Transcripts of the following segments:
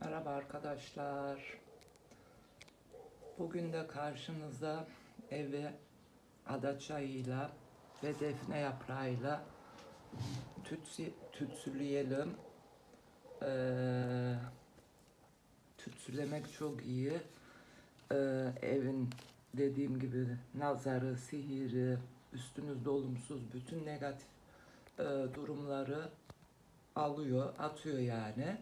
Merhaba arkadaşlar. Bugün de karşınızda evi ada çayıyla ve defne yaprağıyla tütsü, tütsüleyelim. Ee, tütsülemek çok iyi. Ee, evin dediğim gibi nazarı, sihiri, üstünüzde olumsuz bütün negatif e, durumları alıyor, atıyor yani.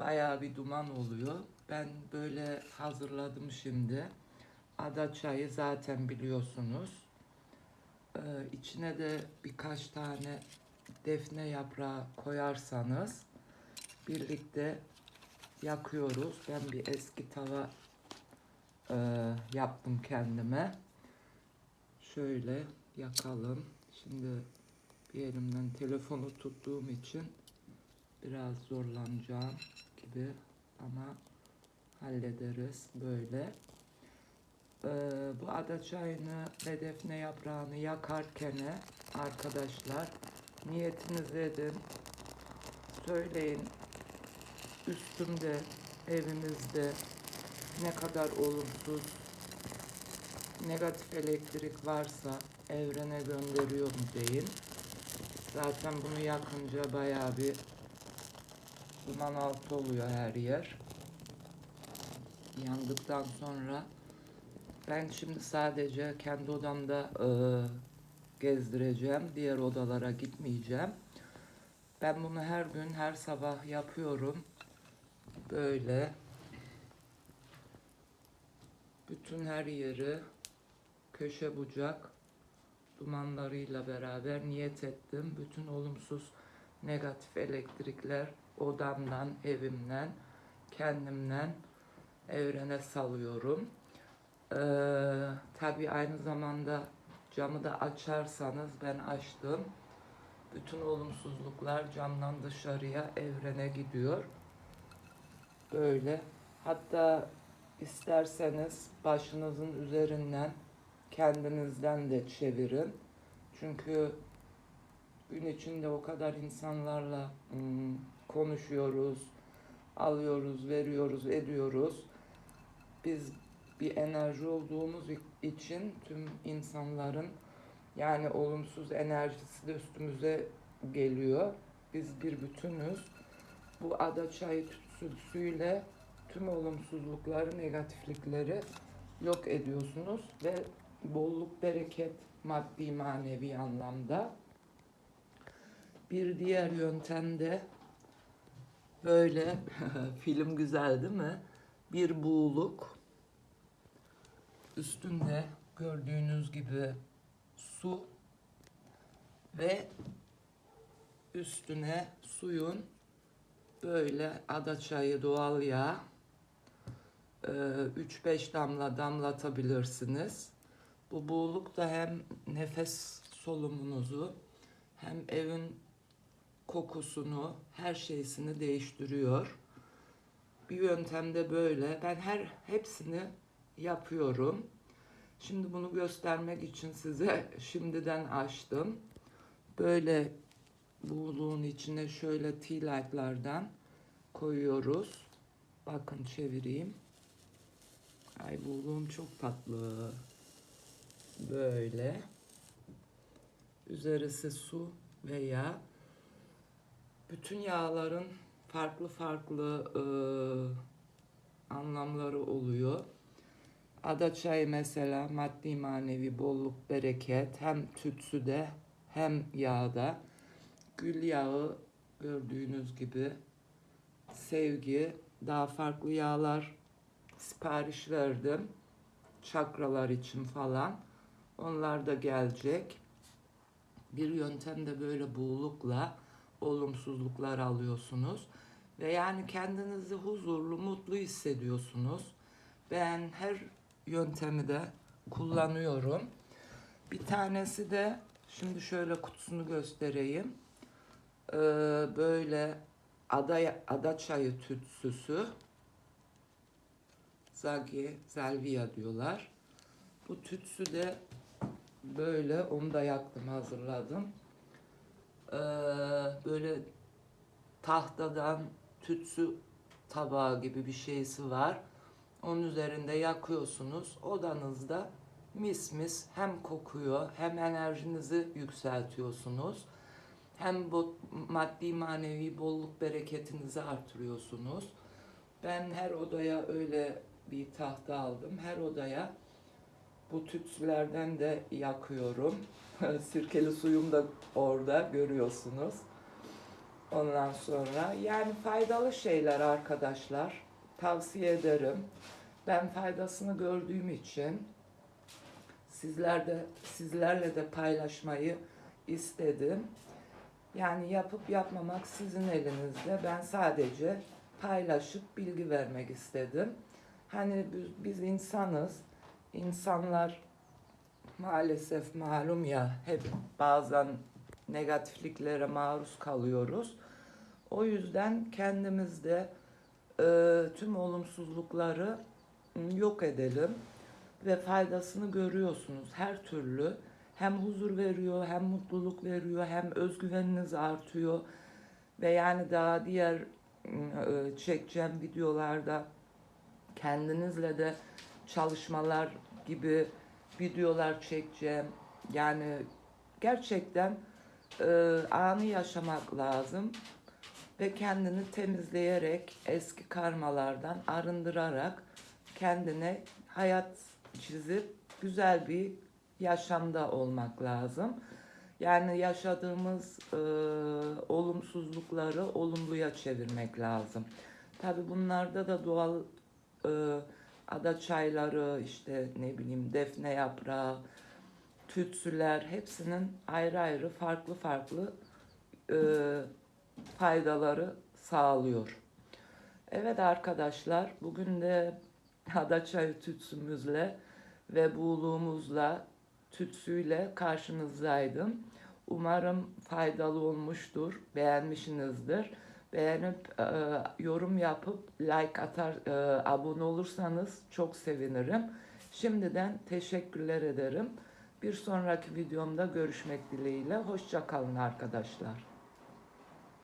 Bayağı bir duman oluyor. Ben böyle hazırladım şimdi. Ada çayı zaten biliyorsunuz. Ee, içine de birkaç tane defne yaprağı koyarsanız birlikte yakıyoruz. Ben bir eski tava e, yaptım kendime. Şöyle yakalım. Şimdi bir elimden telefonu tuttuğum için biraz zorlanacağım gibi ama hallederiz böyle. Ee, bu ada çayını ve defne yaprağını yakarken arkadaşlar niyetiniz edin. Söyleyin üstümde evimizde ne kadar olumsuz negatif elektrik varsa evrene gönderiyorum deyin. Zaten bunu yakınca bayağı bir duman altı oluyor her yer. Yandıktan sonra ben şimdi sadece kendi odamda e, gezdireceğim. Diğer odalara gitmeyeceğim. Ben bunu her gün her sabah yapıyorum. Böyle bütün her yeri köşe bucak dumanlarıyla beraber niyet ettim. Bütün olumsuz negatif elektrikler odamdan, evimden, kendimden evrene salıyorum. Ee, tabii aynı zamanda camı da açarsanız ben açtım. Bütün olumsuzluklar camdan dışarıya evrene gidiyor. Böyle. Hatta isterseniz başınızın üzerinden kendinizden de çevirin. Çünkü gün içinde o kadar insanlarla ım, konuşuyoruz, alıyoruz, veriyoruz, ediyoruz. Biz bir enerji olduğumuz için tüm insanların yani olumsuz enerjisi de üstümüze geliyor. Biz bir bütünüz. Bu ada çayı tütsüsüyle tüm olumsuzlukları, negatiflikleri yok ediyorsunuz ve bolluk, bereket maddi manevi anlamda. Bir diğer yöntem de böyle film güzel değil mi? Bir buğuluk üstünde gördüğünüz gibi su ve üstüne suyun böyle ada çayı doğal yağ 3-5 damla damlatabilirsiniz. Bu buğuluk da hem nefes solumunuzu hem evin kokusunu, her şeysini değiştiriyor. Bir yöntemde böyle. Ben her hepsini yapıyorum. Şimdi bunu göstermek için size şimdiden açtım. Böyle buğuluğun içine şöyle tea light'lardan koyuyoruz. Bakın çevireyim. Ay buğuluğum çok tatlı. Böyle. Üzerisi su ve yağ. Bütün yağların farklı farklı e, anlamları oluyor. Ada çayı mesela maddi manevi bolluk bereket hem tütsüde hem yağda. Gül yağı gördüğünüz gibi sevgi daha farklı yağlar sipariş verdim. Çakralar için falan. Onlar da gelecek. Bir yöntem de böyle buğulukla olumsuzluklar alıyorsunuz. Ve yani kendinizi huzurlu, mutlu hissediyorsunuz. Ben her yöntemi de kullanıyorum. Bir tanesi de şimdi şöyle kutusunu göstereyim. Ee, böyle ada, ada çayı tütsüsü. Zagi, Zelvia diyorlar. Bu tütsü de böyle onu da yaktım hazırladım. Ee, böyle tahtadan tütsü tabağı gibi bir şeysi var. Onun üzerinde yakıyorsunuz. Odanızda mis mis hem kokuyor hem enerjinizi yükseltiyorsunuz. Hem bu maddi manevi bolluk bereketinizi artırıyorsunuz. Ben her odaya öyle bir tahta aldım. Her odaya bu tütsülerden de yakıyorum. Sirkeli suyum da orada görüyorsunuz. Ondan sonra yani faydalı şeyler arkadaşlar. Tavsiye ederim. Ben faydasını gördüğüm için sizler de sizlerle de paylaşmayı istedim. Yani yapıp yapmamak sizin elinizde. Ben sadece paylaşıp bilgi vermek istedim. Hani biz, insanız. İnsanlar maalesef malum ya hep bazen negatifliklere maruz kalıyoruz. O yüzden kendimizde e, tüm olumsuzlukları m, yok edelim ve faydasını görüyorsunuz her türlü. Hem huzur veriyor, hem mutluluk veriyor, hem özgüveniniz artıyor. Ve yani daha diğer e, çekeceğim videolarda kendinizle de çalışmalar gibi videolar çekeceğim. Yani gerçekten e, anı yaşamak lazım ve kendini temizleyerek eski karmalardan arındırarak kendine hayat çizip güzel bir yaşamda olmak lazım. Yani yaşadığımız e, olumsuzlukları olumluya çevirmek lazım. Tabi bunlarda da doğal e, ada çayları, işte ne bileyim defne yaprağı, tütsüler hepsinin ayrı ayrı farklı farklı e, faydaları sağlıyor. Evet arkadaşlar bugün de ada çayı tütsümüzle ve buğuluğumuzla tütsüyle karşınızdaydım. Umarım faydalı olmuştur, beğenmişsinizdir. Beğenip e, yorum yapıp like atar, e, abone olursanız çok sevinirim. Şimdiden teşekkürler ederim. Bir sonraki videomda görüşmek dileğiyle. Hoşça kalın arkadaşlar.